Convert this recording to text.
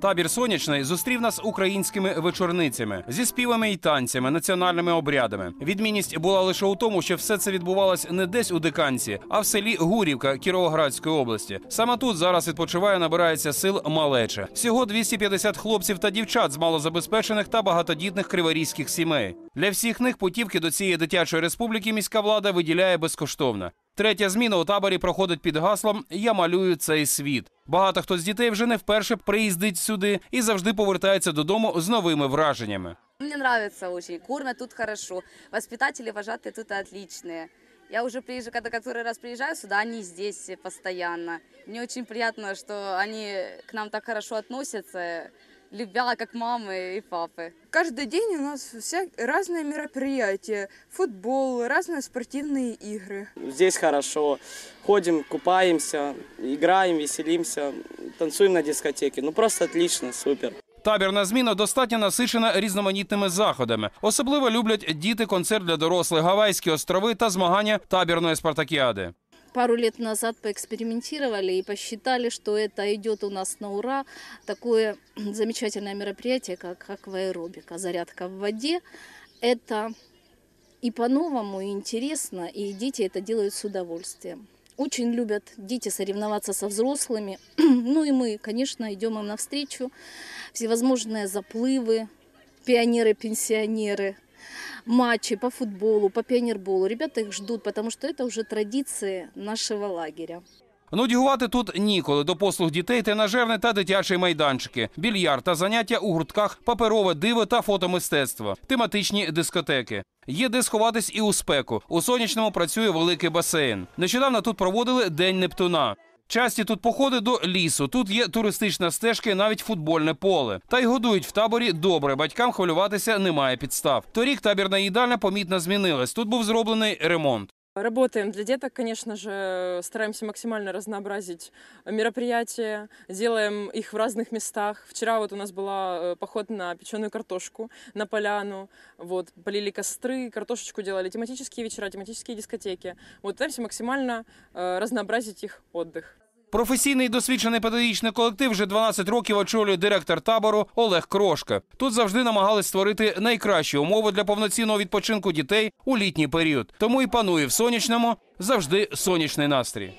Табір сонячний зустрів нас українськими вечорницями зі співами і танцями, національними обрядами. Відмінність була лише у тому, що все це відбувалось не десь у диканці, а в селі Гурівка Кіровоградської області. Саме тут зараз відпочиває, набирається сил малеча. Всього 250 хлопців та дівчат з малозабезпечених та багатодітних криворізьких сімей. Для всіх них путівки до цієї дитячої республіки міська влада виділяє безкоштовно. Третя зміна у таборі проходить під гаслом Я малюю цей світ. Багато хто з дітей вже не вперше приїздить сюди і завжди повертається додому з новими враженнями. Мне нравится очень. Кормят тут хорошо. Воспитатели, вожатые тут отличные. Я уже приезжаю, когда который раз приезжаю сюда, они здесь постоянно. Мне очень приятно, что они к нам так хорошо относятся, любя как мамы и папы. Каждый день у нас вся разные мероприятия, футбол, разные спортивные игры. Здесь хорошо. Ходим, купаемся, играем, веселимся, танцуем на дискотеке. Ну просто отлично, супер. Табірна зміна достатньо насичена різноманітними заходами. Особливо люблять діти концерт для дорослих, Гавайські острови та змагання табірної спартакіади. Пару лет назад поэкспериментировали и посчитали, что это идет у нас на ура. Такое замечательное мероприятие, как акваэробика, зарядка в воде. Это и по-новому, и интересно, и дети это делают с удовольствием. Очень любят дети соревноваться со взрослыми. Ну и мы, конечно, идем им навстречу. Всевозможные заплывы, пионеры-пенсионеры, матчи по футболу, по пионерболу. Ребята их ждут, потому что это уже традиции нашего лагеря. Нудьгувати тут ніколи до послуг дітей тренажерні та дитячі майданчики, більярд та заняття у гуртках, паперове диво та фотомистецтво, тематичні дискотеки. Є де сховатись і у спеку. У сонячному працює великий басейн. Нещодавно тут проводили День Нептуна. Часті тут походи до лісу. Тут є туристична стежка і навіть футбольне поле. Та й годують в таборі добре. Батькам хвилюватися немає підстав. Торік табірна їдальня помітно змінилась. Тут був зроблений ремонт. Работаем для деток, конечно же, стараемся максимально разнообразить мероприятия, делаем их в разных местах. Вчера вот у нас была э, поход на печеную картошку, на поляну, вот, полили костры, картошечку делали, тематические вечера, тематические дискотеки. Вот пытаемся максимально э, разнообразить их отдых. Професійний досвідчений педагогічний колектив вже 12 років очолює директор табору Олег Крошка. Тут завжди намагались створити найкращі умови для повноцінного відпочинку дітей у літній період. Тому і панує в сонячному завжди сонячний настрій.